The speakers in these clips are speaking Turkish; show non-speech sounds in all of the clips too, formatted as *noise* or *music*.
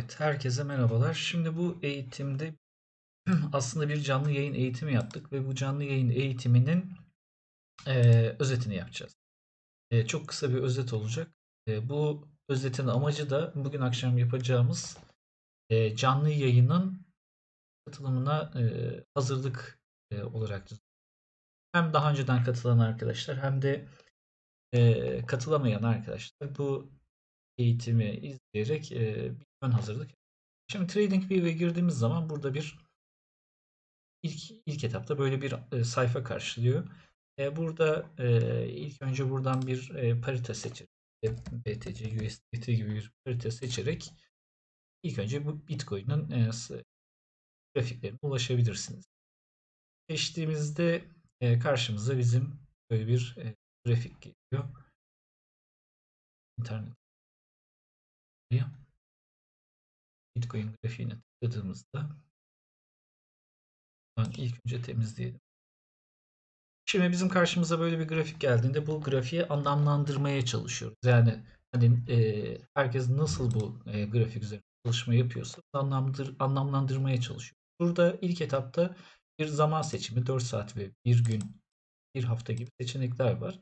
Evet, herkese merhabalar. Şimdi bu eğitimde *clears throat* aslında bir canlı yayın eğitimi yaptık ve bu canlı yayın eğitiminin eee, özetini yapacağız. Eee, çok kısa bir özet olacak. Eee, bu özetin amacı da bugün akşam yapacağımız eee, canlı yayının katılımına eee, hazırlık eee, olarak hem daha önceden katılan arkadaşlar hem de eee, katılamayan arkadaşlar bu eğitimi izleyerek bir ön hazırlık Şimdi TradingView'e girdiğimiz zaman burada bir ilk ilk etapta böyle bir e, sayfa karşılıyor. E, burada e, ilk önce buradan bir parite seçerek BTC, USDT gibi bir parite seçerek ilk önce bu Bitcoin'in grafiklerine ulaşabilirsiniz. Seçtiğimizde karşımıza bizim böyle bir grafik geliyor. İnternet Bitcoin grafiğine tıkladığımızda ilk önce temizleyelim. Şimdi bizim karşımıza böyle bir grafik geldiğinde bu grafiği anlamlandırmaya çalışıyoruz. Yani hani e, herkes nasıl bu e, grafik üzerinde çalışma yapıyorsa anlamlandır, anlamlandırmaya çalışıyor. Burada ilk etapta bir zaman seçimi 4 saat ve 1 gün, 1 hafta gibi seçenekler var.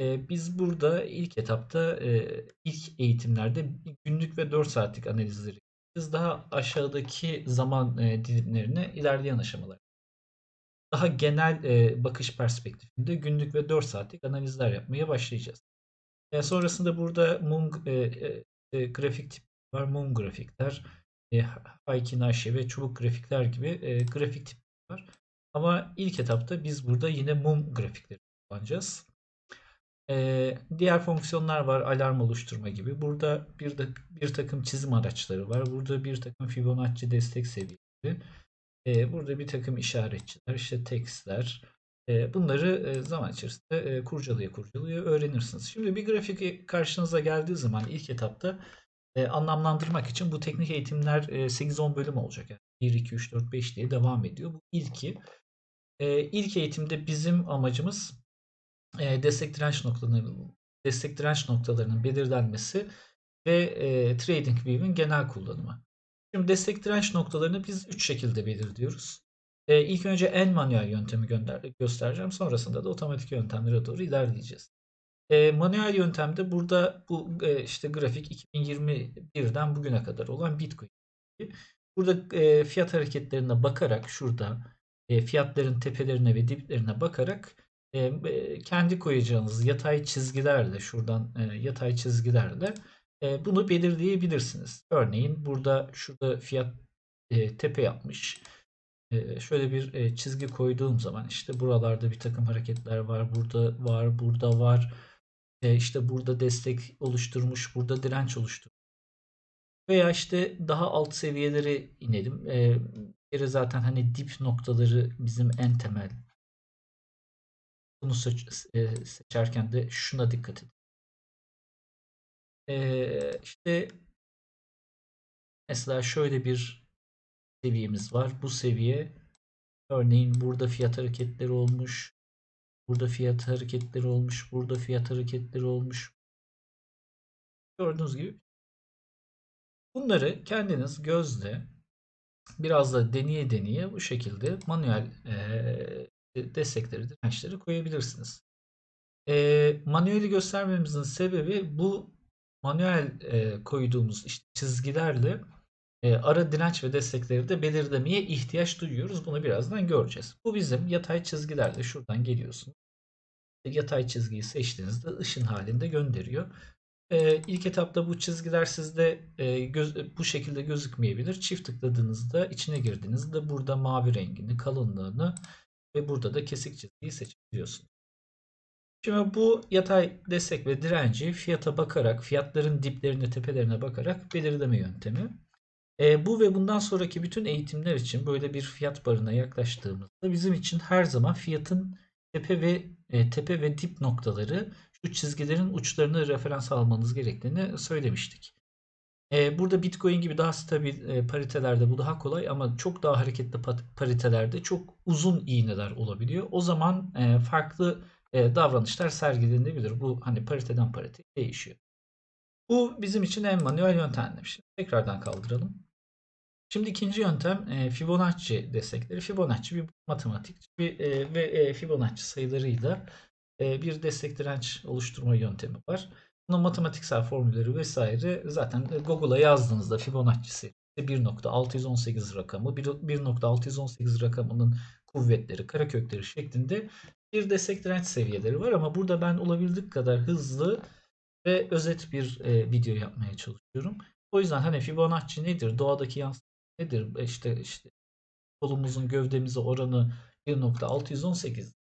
E, biz burada ilk etapta e, ilk eğitimlerde günlük ve 4 saatlik analizleri biz daha aşağıdaki zaman e, dilimlerine ilerleyen aşamalar. Daha genel e, bakış perspektifinde günlük ve 4 saatlik analizler yapmaya başlayacağız. E, sonrasında burada mum e, e, e, grafik tip var. Mum grafikler, e, Haykinashe ve çubuk grafikler gibi e, grafik tip var. Ama ilk etapta biz burada yine mum grafikleri kullanacağız. Ee, diğer fonksiyonlar var. Alarm oluşturma gibi. Burada bir, de, bir takım çizim araçları var. Burada bir takım Fibonacci destek seviyeleri. Ee, burada bir takım işaretçiler, işte tekstler. Ee, bunları e, zaman içerisinde e, kurcalaya kurcalaya öğrenirsiniz. Şimdi bir grafik karşınıza geldiği zaman ilk etapta e, anlamlandırmak için bu teknik eğitimler e, 8-10 bölüm olacak. Yani 1, 2, 3, 4, 5 diye devam ediyor. Bu ilki. E, ilk eğitimde bizim amacımız e, destek direnç noktalarının destek direnç noktalarının belirlenmesi ve e, TradingView'in genel kullanımı. Şimdi destek direnç noktalarını biz 3 şekilde belirliyoruz. E, ilk önce en manuel yöntemi gönder göstereceğim. Sonrasında da otomatik yöntemlere doğru ilerleyeceğiz. E, manuel yöntemde burada bu e, işte grafik 2021'den bugüne kadar olan Bitcoin. Burada e, fiyat hareketlerine bakarak şurada e, fiyatların tepelerine ve diplerine bakarak e, kendi koyacağınız yatay çizgilerle şuradan e, yatay çizgilerle e, bunu belirleyebilirsiniz. Örneğin burada şurada fiyat e, tepe yapmış. E, şöyle bir e, çizgi koyduğum zaman işte buralarda bir takım hareketler var. Burada var, burada var. E, işte burada destek oluşturmuş, burada direnç oluşturmuş. Veya işte daha alt seviyelere inelim. E, zaten hani dip noktaları bizim en temel bunu seç, e, seçerken de şuna dikkat edin. E, işte mesela şöyle bir seviyemiz var. Bu seviye örneğin burada fiyat hareketleri olmuş. Burada fiyat hareketleri olmuş. Burada fiyat hareketleri olmuş. Gördüğünüz gibi. Bunları kendiniz gözle biraz da deneye deneye bu şekilde manuel e, destekleri, dirençleri koyabilirsiniz. E, manueli göstermemizin sebebi bu manuel e, koyduğumuz işte çizgilerle e, ara direnç ve destekleri de belirlemeye ihtiyaç duyuyoruz. Bunu birazdan göreceğiz. Bu bizim yatay çizgilerle şuradan geliyorsun. Yatay çizgiyi seçtiğinizde ışın halinde gönderiyor. E, ilk etapta bu çizgiler sizde e, göz, bu şekilde gözükmeyebilir. Çift tıkladığınızda içine girdiğinizde burada mavi rengini, kalınlığını ve burada da kesik çizgiyi seçebiliyorsunuz. Şimdi bu yatay destek ve direnci fiyata bakarak, fiyatların diplerine, tepelerine bakarak belirleme yöntemi. E, bu ve bundan sonraki bütün eğitimler için böyle bir fiyat barına yaklaştığımızda bizim için her zaman fiyatın tepe ve e, tepe ve dip noktaları şu çizgilerin uçlarını referans almanız gerektiğini söylemiştik. E, burada Bitcoin gibi daha stabil e, paritelerde bu daha kolay ama çok daha hareketli paritelerde çok uzun iğneler olabiliyor. O zaman e, farklı e, davranışlar sergilenebilir. Bu hani pariteden parite değişiyor. Bu bizim için en manuel yöntemmiş. Tekrardan kaldıralım. Şimdi ikinci yöntem e, Fibonacci destekleri. Fibonacci bir matematik bir, e, ve e, Fibonacci sayılarıyla e, bir destek direnç oluşturma yöntemi var. Bunun matematiksel formülleri vesaire zaten Google'a yazdığınızda Fibonacci serisi 1.618 rakamı 1.618 rakamının kuvvetleri, karekökleri şeklinde bir destek seviyeleri var ama burada ben olabildik kadar hızlı ve özet bir e, video yapmaya çalışıyorum. O yüzden hani Fibonacci nedir? Doğadaki yansıma nedir? E, işte işte kolumuzun gövdemize oranı 1.618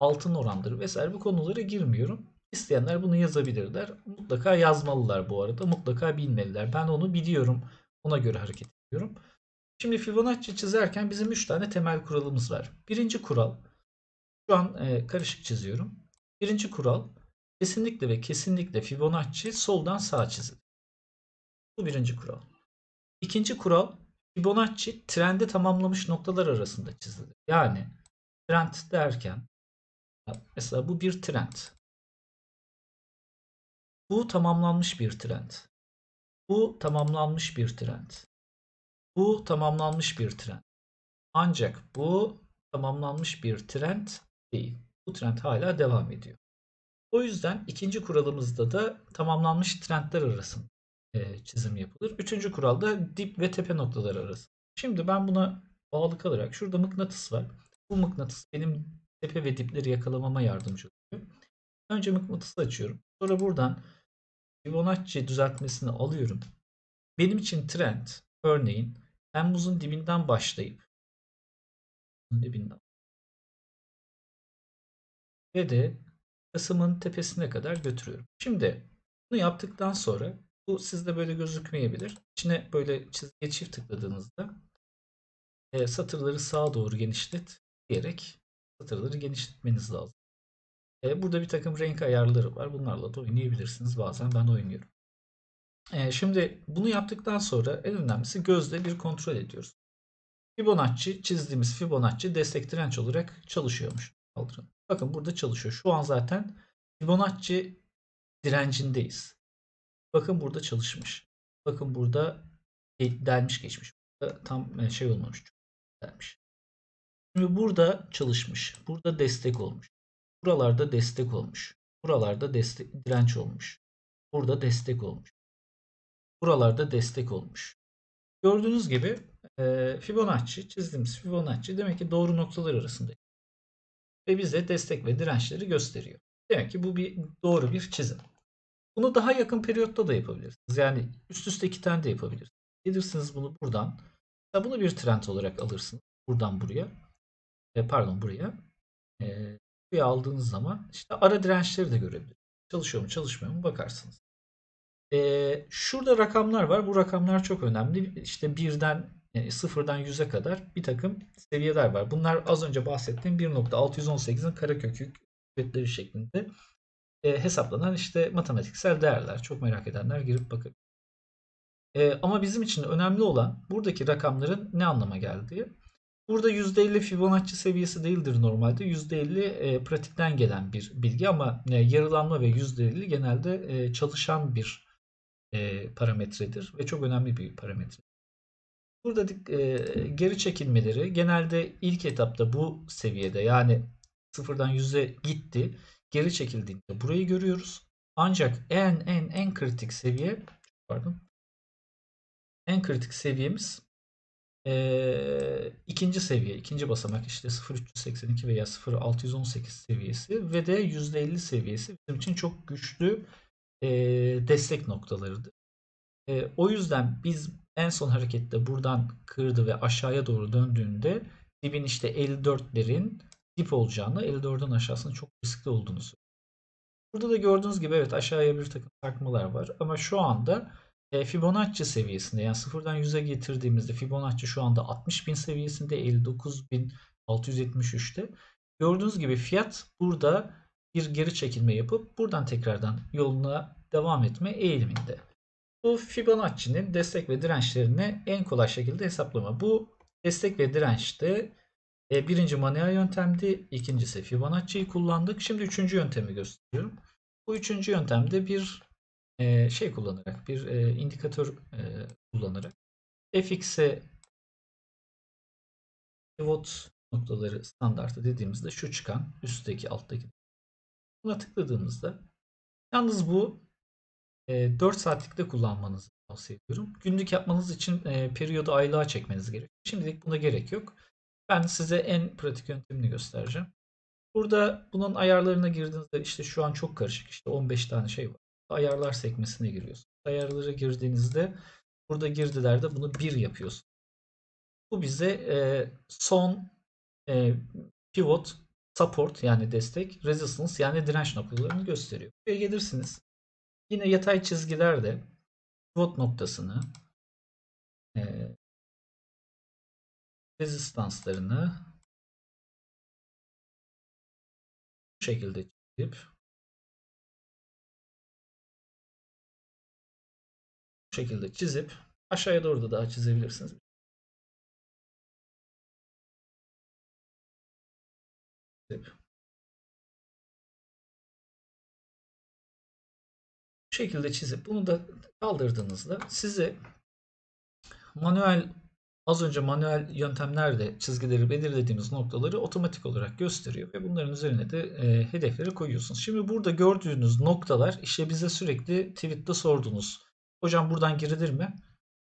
altın orandır vesaire bu konulara girmiyorum. İsteyenler bunu yazabilirler. Mutlaka yazmalılar bu arada. Mutlaka bilmeliler. Ben onu biliyorum. Ona göre hareket ediyorum. Şimdi Fibonacci çizerken bizim 3 tane temel kuralımız var. Birinci kural şu an e, karışık çiziyorum. Birinci kural kesinlikle ve kesinlikle Fibonacci soldan sağa çizilir. Bu birinci kural. İkinci kural Fibonacci trendi tamamlamış noktalar arasında çizilir. Yani trend derken mesela bu bir trend. Bu tamamlanmış bir trend. Bu tamamlanmış bir trend. Bu tamamlanmış bir trend. Ancak bu tamamlanmış bir trend değil. Bu trend hala devam ediyor. O yüzden ikinci kuralımızda da tamamlanmış trendler arasında e, çizim yapılır. Üçüncü kuralda dip ve tepe noktaları arası. Şimdi ben buna bağlı kalarak şurada mıknatıs var. Bu mıknatıs benim tepe ve dipleri yakalamama yardımcı oluyor. Önce mıknatısı açıyorum. Sonra buradan Fibonacci düzeltmesini alıyorum. Benim için trend örneğin Temmuz'un dibinden başlayıp dibinden ve de Kasım'ın tepesine kadar götürüyorum. Şimdi bunu yaptıktan sonra bu sizde böyle gözükmeyebilir. İçine böyle çizgiye çift tıkladığınızda e, satırları sağa doğru genişlet diyerek satırları genişletmeniz lazım. E, burada bir takım renk ayarları var. Bunlarla da oynayabilirsiniz. Bazen ben oynuyorum. E, şimdi bunu yaptıktan sonra en önemlisi gözle bir kontrol ediyoruz. Fibonacci çizdiğimiz Fibonacci destek direnç olarak çalışıyormuş. Kaldırın. Bakın burada çalışıyor. Şu an zaten Fibonacci direncindeyiz. Bakın burada çalışmış. Bakın burada delmiş geçmiş. Burada tam e, şey olmamış. Delmiş. Şimdi burada çalışmış. Burada destek olmuş. Buralarda destek olmuş. Buralarda destek, direnç olmuş. Burada destek olmuş. Buralarda destek olmuş. Gördüğünüz gibi e, Fibonacci çizdiğimiz Fibonacci demek ki doğru noktalar arasında. Ve bize destek ve dirençleri gösteriyor. Demek ki bu bir doğru bir çizim. Bunu daha yakın periyotta da yapabilirsiniz. Yani üst üste iki tane de yapabilirsiniz. Gelirsiniz bunu buradan. Bunu bir trend olarak alırsınız. Buradan buraya. E, pardon buraya. E, buraya aldığınız zaman işte ara dirençleri de görebilirsiniz. Çalışıyor mu çalışmıyor mu bakarsınız. E, şurada rakamlar var. Bu rakamlar çok önemli. İşte birden e, sıfırdan 100'e kadar bir takım seviyeler var. Bunlar az önce bahsettiğim 1.618'in karekökü kuvvetleri şeklinde e, hesaplanan işte matematiksel değerler. Çok merak edenler girip bakabilir. E, ama bizim için önemli olan buradaki rakamların ne anlama geldiği. Burada %50 Fibonacci seviyesi değildir normalde. %50 e, pratikten gelen bir bilgi ama e, yarılanma ve %50 genelde e, çalışan bir e, parametredir ve çok önemli bir parametre. Burada e, geri çekilmeleri genelde ilk etapta bu seviyede yani sıfırdan 100'e gitti geri çekildiğinde burayı görüyoruz. Ancak en en en kritik seviye pardon en kritik seviyemiz e, ikinci seviye, ikinci basamak işte 0382 veya 0618 seviyesi ve de %50 seviyesi bizim için çok güçlü e, destek noktalarıdır. E, o yüzden biz en son harekette buradan kırdı ve aşağıya doğru döndüğünde dibin işte 54'lerin dip olacağını, 54'ün aşağısının çok riskli olduğunu söylüyor. Burada da gördüğünüz gibi evet aşağıya bir takım sarkmalar var ama şu anda e, Fibonacci seviyesinde yani sıfırdan 100'e getirdiğimizde Fibonacci şu anda 60.000 seviyesinde 59.673'te. Gördüğünüz gibi fiyat burada bir geri çekilme yapıp buradan tekrardan yoluna devam etme eğiliminde. Bu Fibonacci'nin destek ve dirençlerini en kolay şekilde hesaplama. Bu destek ve dirençte e, birinci manuel yöntemdi. ikincisi Fibonacci'yi kullandık. Şimdi üçüncü yöntemi gösteriyorum. Bu üçüncü yöntemde bir e, şey kullanarak bir e, indikatör e, kullanarak fx'e pivot noktaları standartı dediğimizde şu çıkan üstteki alttaki buna tıkladığımızda yalnız bu e, 4 saatlikte kullanmanızı tavsiye ediyorum. Günlük yapmanız için e, periyodu aylığa çekmeniz gerekiyor. Şimdilik buna gerek yok. Ben size en pratik yöntemini göstereceğim. Burada bunun ayarlarına girdiğinizde işte şu an çok karışık. İşte 15 tane şey var. Ayarlar sekmesine giriyorsunuz. Ayarlara girdiğinizde burada girdilerde bunu 1 yapıyorsunuz. Bu bize e, son e, pivot support yani destek, resistance yani direnç noktalarını gösteriyor. Buraya gelirsiniz. Yine yatay çizgilerde pivot noktasını e, rezistanslarını bu şekilde çizip şekilde çizip aşağıya doğru da daha çizebilirsiniz. Bu şekilde çizip bunu da kaldırdığınızda size manuel az önce manuel yöntemlerle çizgileri belirlediğimiz noktaları otomatik olarak gösteriyor ve bunların üzerine de e, hedefleri koyuyorsunuz. Şimdi burada gördüğünüz noktalar işte bize sürekli tweette sordunuz. Hocam buradan girilir mi?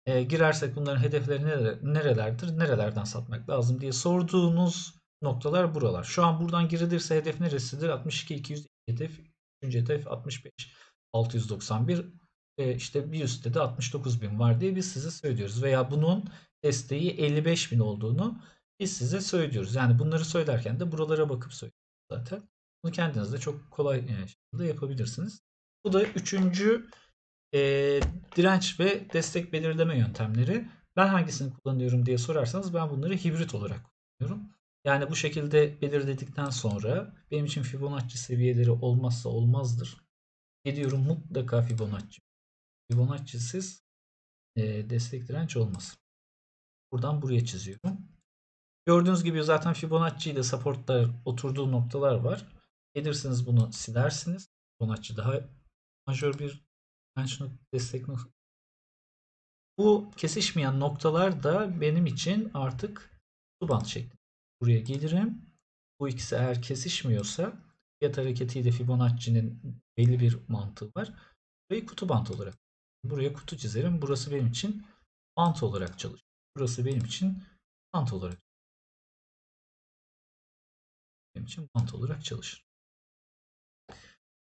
E, girersek bunların hedefleri nerelerdir? Nerelerden satmak lazım diye sorduğunuz noktalar buralar. Şu an buradan girilirse hedef neresidir? 62 200 hedef. 3. hedef 65 691 e, işte bir üstte de 69.000 var diye biz size söylüyoruz. Veya bunun desteği 55.000 olduğunu biz size söylüyoruz. Yani bunları söylerken de buralara bakıp söylüyoruz zaten. Bunu kendiniz de çok kolay e, şekilde yapabilirsiniz. Bu da üçüncü e, direnç ve destek belirleme yöntemleri. Ben hangisini kullanıyorum diye sorarsanız ben bunları hibrit olarak kullanıyorum. Yani bu şekilde belirledikten sonra benim için Fibonacci seviyeleri olmazsa olmazdır. Gidiyorum mutlaka Fibonacci. Fibonacci'siz e, destek direnç olmaz. Buradan buraya çiziyorum. Gördüğünüz gibi zaten Fibonacci ile supportlar oturduğu noktalar var. Gelirsiniz bunu silersiniz. Fibonacci daha majör bir direnç destek noktası. Bu kesişmeyen noktalar da benim için artık su band şeklinde. Buraya gelirim. Bu ikisi eğer kesişmiyorsa fiyat hareketiyle Fibonacci'nin belli bir mantığı var. Burayı kutu bant olarak. Buraya kutu çizerim. Burası benim için bant olarak çalışır. Burası benim için bant olarak benim için bant olarak çalışır.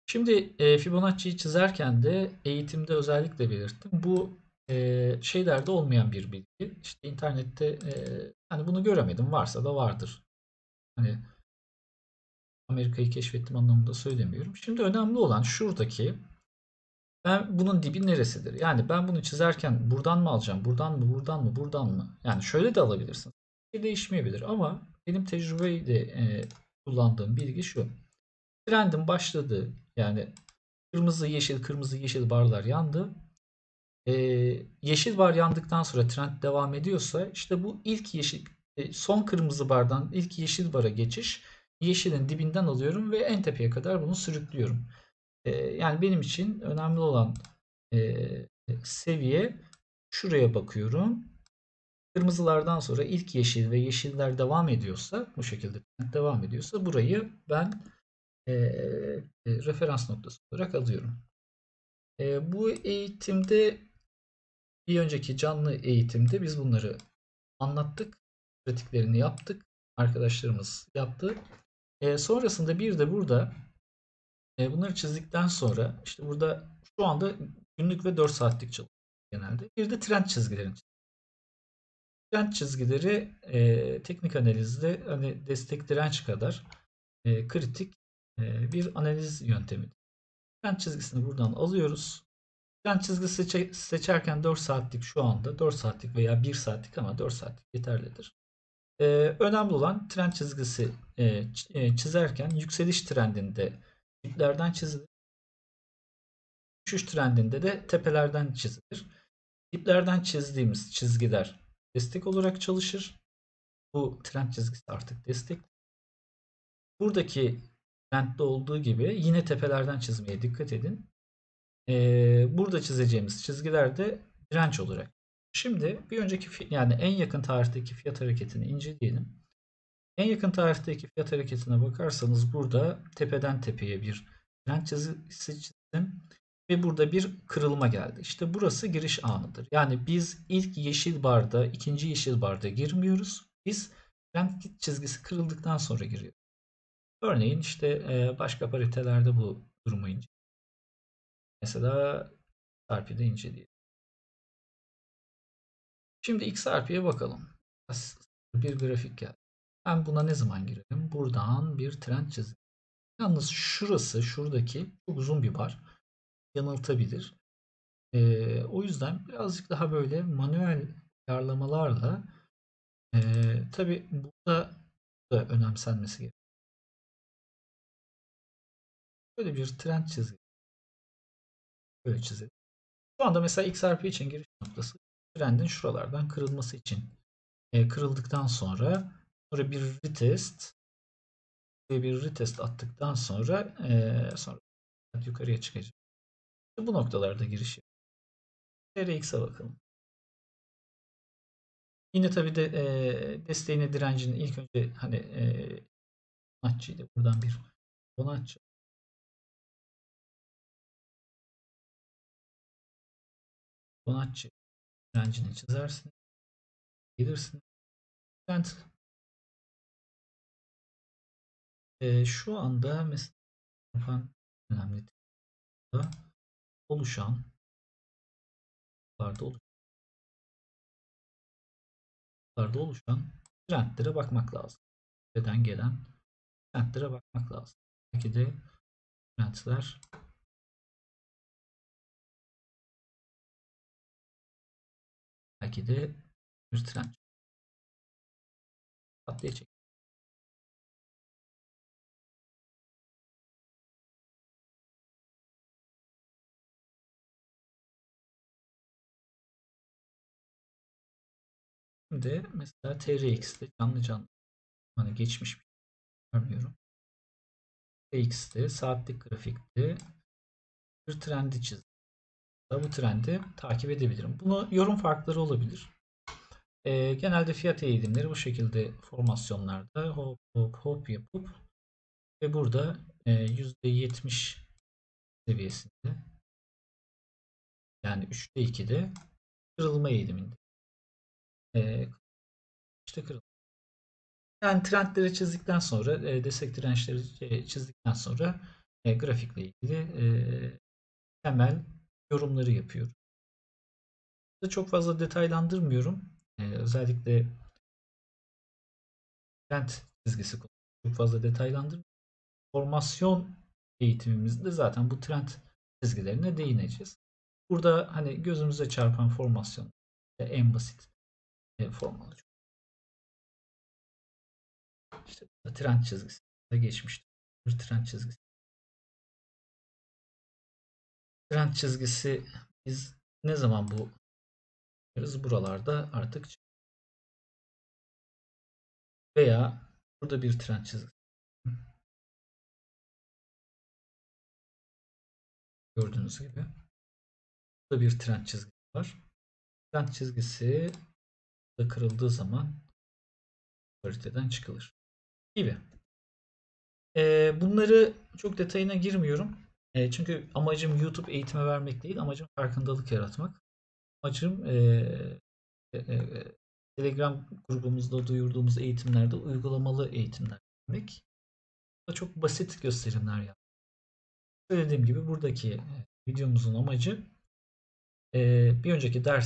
Şimdi e, Fibonacci'yi çizerken de eğitimde özellikle belirttim. Bu e, şeylerde olmayan bir bilgi. İşte internette e, hani bunu göremedim. Varsa da vardır. Hani Amerika'yı keşfettim anlamında söylemiyorum. Şimdi önemli olan şuradaki ben bunun dibi neresidir? Yani ben bunu çizerken buradan mı alacağım? Buradan mı? Buradan mı? Buradan mı? Yani şöyle de alabilirsin. Bir değişmeyebilir ama benim tecrübeyle e, kullandığım bilgi şu. Trendin başladığı yani kırmızı yeşil kırmızı yeşil barlar yandı. Ee, yeşil bar yandıktan sonra trend devam ediyorsa işte bu ilk yeşil e, son kırmızı bardan ilk yeşil bara geçiş yeşilin dibinden alıyorum ve en tepeye kadar bunu sürüklüyorum. Ee, yani benim için önemli olan e, seviye şuraya bakıyorum. Kırmızılardan sonra ilk yeşil ve yeşiller devam ediyorsa bu şekilde devam ediyorsa burayı ben e, referans noktası olarak alıyorum. Bu eğitimde bir önceki canlı eğitimde biz bunları anlattık. Pratiklerini yaptık. Arkadaşlarımız yaptı. Sonrasında bir de burada bunları çizdikten sonra işte burada şu anda günlük ve 4 saatlik çalışıyor genelde. Bir de trend çizgilerini Trend çizgileri e, teknik analizde hani destek direnç kadar e, kritik bir analiz yöntemi. Trend çizgisini buradan alıyoruz. Trend çizgisi seçe, seçerken 4 saatlik şu anda 4 saatlik veya 1 saatlik ama 4 saatlik yeterlidir. E, önemli olan trend çizgisi e, e, çizerken yükseliş trendinde diplerden çizilir. Düşüş trendinde de tepelerden çizilir. Diplerden çizdiğimiz çizgiler destek olarak çalışır. Bu trend çizgisi artık destek. Buradaki trendde olduğu gibi yine tepelerden çizmeye dikkat edin. Ee, burada çizeceğimiz çizgiler de direnç olarak. Şimdi bir önceki yani en yakın tarihteki fiyat hareketini inceleyelim. En yakın tarihteki fiyat hareketine bakarsanız burada tepeden tepeye bir direnç çizgisi çizdim ve burada bir kırılma geldi. İşte burası giriş anıdır. Yani biz ilk yeşil barda, ikinci yeşil barda girmiyoruz. Biz trend çizgisi kırıldıktan sonra giriyoruz. Örneğin işte başka paritelerde bu durumu inceleyelim. Mesela XRP'de inceleyelim. Şimdi XRP'ye bakalım. Bir grafik geldi. Ben buna ne zaman girelim? Buradan bir trend çizim. Yalnız şurası, şuradaki çok uzun bir bar. Yanıltabilir. Ee, o yüzden birazcık daha böyle manuel ayarlamalarla e, tabi burada da önemsenmesi gerekiyor. Böyle bir trend çizgi. Böyle çizelim. Şu anda mesela XRP için giriş noktası trendin şuralardan kırılması için e, kırıldıktan sonra sonra bir retest ve bir retest attıktan sonra e, sonra yukarıya çıkacak. Bu noktalarda giriş TRX'e bakalım. Yine tabi de e, desteğine direncini ilk önce hani e, Bonacci'ydi. Buradan bir Bonacci Bonacci direncini çizersin. Gelirsin. Trend e, şu anda mesela önemli oluşan oluşan oluşan trendlere bakmak lazım. Neden gelen trendlere bakmak lazım. Belki de trendler belki de bir trend patlayacak. Şimdi mesela TRX'de canlı canlı hani geçmiş bir şey görmüyorum. TRX'de saatlik grafikte bir trendi çizdim. Bu trendi takip edebilirim. Bunu yorum farkları olabilir. E, genelde fiyat eğilimleri bu şekilde formasyonlarda hop hop hop yapıp ve burada e, %70 seviyesinde yani 3'te 2'de kırılma eğiliminde. E, işte kırılma. Yani trendleri çizdikten sonra e, destek dirençleri e, çizdikten sonra e, grafikle ilgili e, temel yorumları yapıyorum. Çok fazla detaylandırmıyorum. Ee, özellikle trend çizgisi çok fazla detaylandırmıyorum. Formasyon eğitimimizde zaten bu trend çizgilerine değineceğiz. Burada hani gözümüze çarpan formasyon en basit e, formalı. İşte trend çizgisi de geçmişti. Bir trend çizgisi. Trend çizgisi biz ne zaman bu buralarda artık veya burada bir trend çizgisi gördüğünüz gibi burada bir trend çizgisi var. Trend çizgisi da kırıldığı zaman pariteden çıkılır gibi. Ee, bunları çok detayına girmiyorum. E, çünkü amacım YouTube eğitime vermek değil, amacım farkındalık yaratmak. Amacım e, e, e, Telegram grubumuzda duyurduğumuz eğitimlerde uygulamalı eğitimler vermek. Çok basit gösterimler yapmak. Söylediğim gibi buradaki videomuzun amacı bir önceki ders